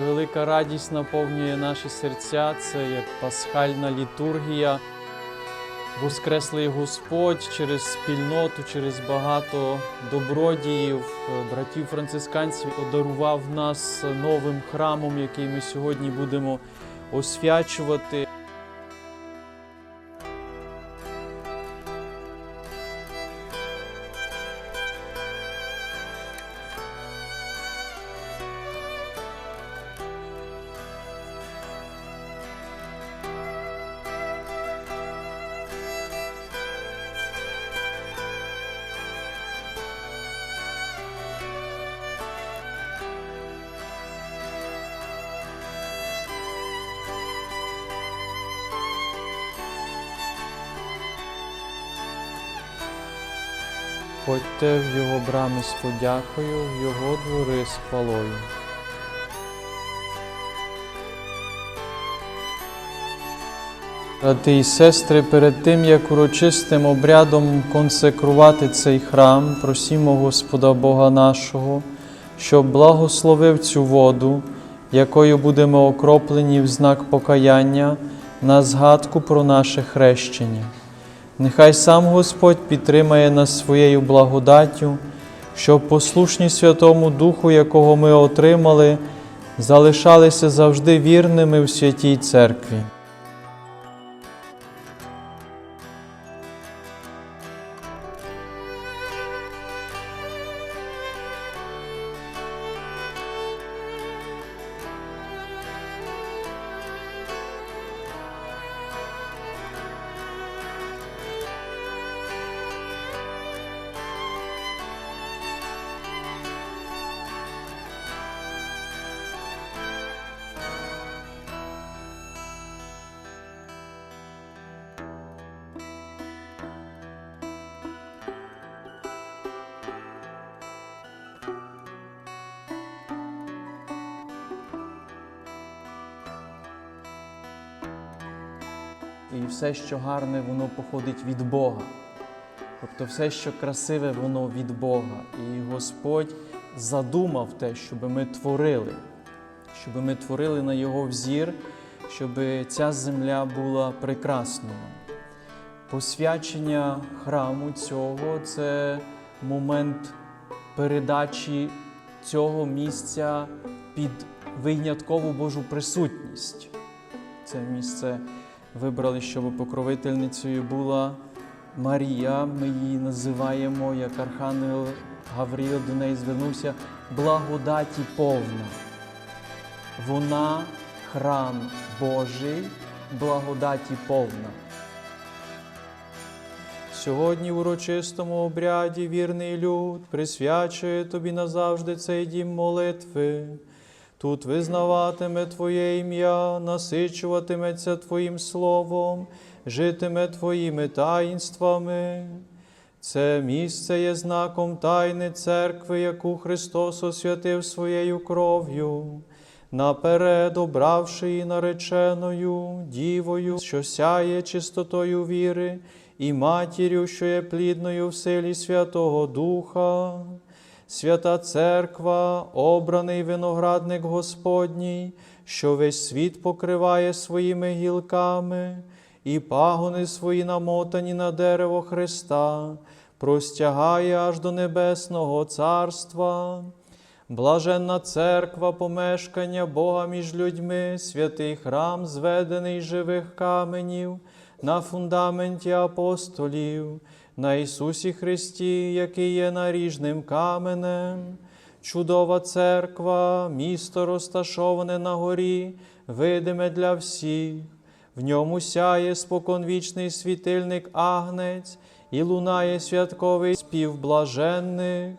Велика радість наповнює наші серця. Це як пасхальна літургія. Воскреслий Господь через спільноту, через багато добродіїв, е, братів францисканців одарував нас новим храмом, який ми сьогодні будемо освячувати. Ходьте в його брами з подякою, в його двори з хвалою. Брати і сестри, перед тим як урочистим обрядом консекрувати цей храм, просімо Господа Бога нашого, щоб благословив цю воду, якою будемо окроплені в знак покаяння на згадку про наше хрещення. Нехай сам Господь підтримає нас своєю благодаттю, щоб послушні Святому Духу, якого ми отримали, залишалися завжди вірними в святій церкві. І все, що гарне, воно походить від Бога. Тобто все, що красиве, воно від Бога. І Господь задумав те, щоб ми творили, щоб ми творили на Його взір, щоб ця земля була прекрасною. Посвячення храму цього це момент передачі цього місця під виняткову Божу присутність. Це місце вибрали, щоб покровительницею була Марія. Ми її називаємо, як Архангел Гавріл до неї звернувся, благодаті повна. Вона храм Божий, благодаті повна. Сьогодні в урочистому обряді вірний люд присвячує тобі назавжди цей дім молитви. Тут визнаватиме Твоє ім'я, насичуватиметься Твоїм словом, житиме Твоїми таїнствами. Це місце є знаком тайни церкви, яку Христос освятив своєю кров'ю, наперед обравши її нареченою, дівою, що сяє чистотою віри, і матір'ю, що є плідною в силі Святого Духа. Свята Церква, обраний виноградник Господній, що весь світ покриває своїми гілками, і пагони свої намотані на дерево Христа, простягає аж до Небесного Царства. Блаженна церква, помешкання Бога між людьми, святий храм, зведений живих каменів, на фундаменті апостолів, на Ісусі Христі, який є наріжним каменем, чудова церква, місто розташоване на горі, видиме для всіх. В ньому сяє споконвічний світильник агнець, і лунає святковий спів блаженних.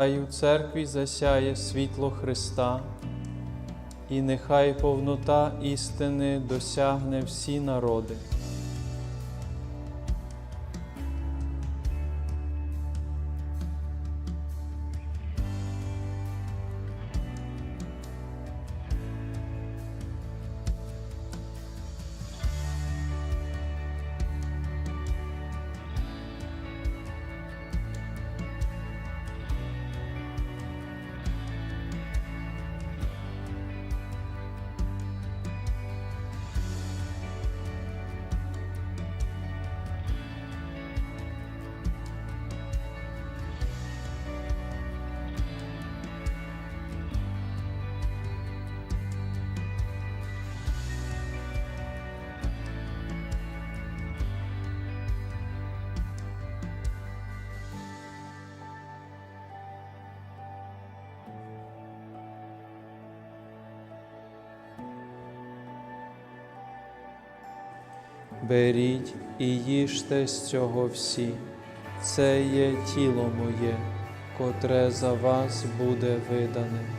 Хай у церкві засяє світло Христа, і нехай повнота істини досягне всі народи. Беріть і їжте з цього всі, це є тіло моє, котре за вас буде видане.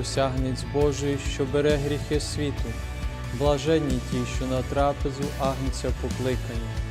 Посягнець Божий, що бере гріхи світу, блаженні ті, що на трапезу агнця покликані.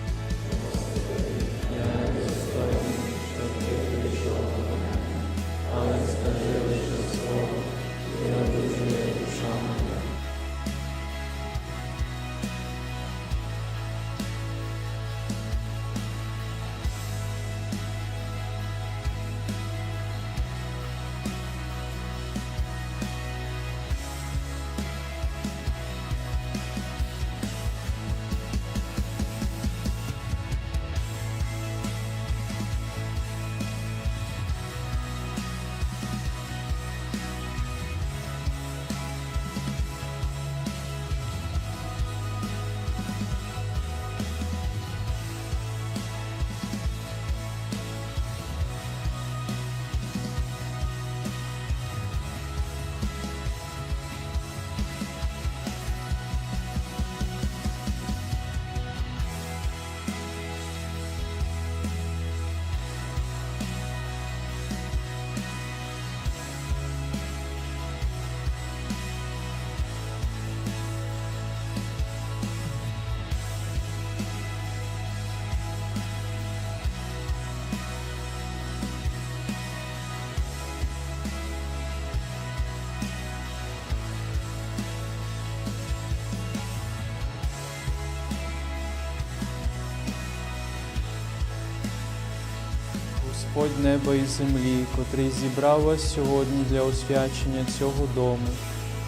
Господь неба і землі, котрий зібрав вас сьогодні для освячення цього дому,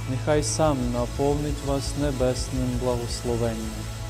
нехай сам наповнить вас небесним благословенням.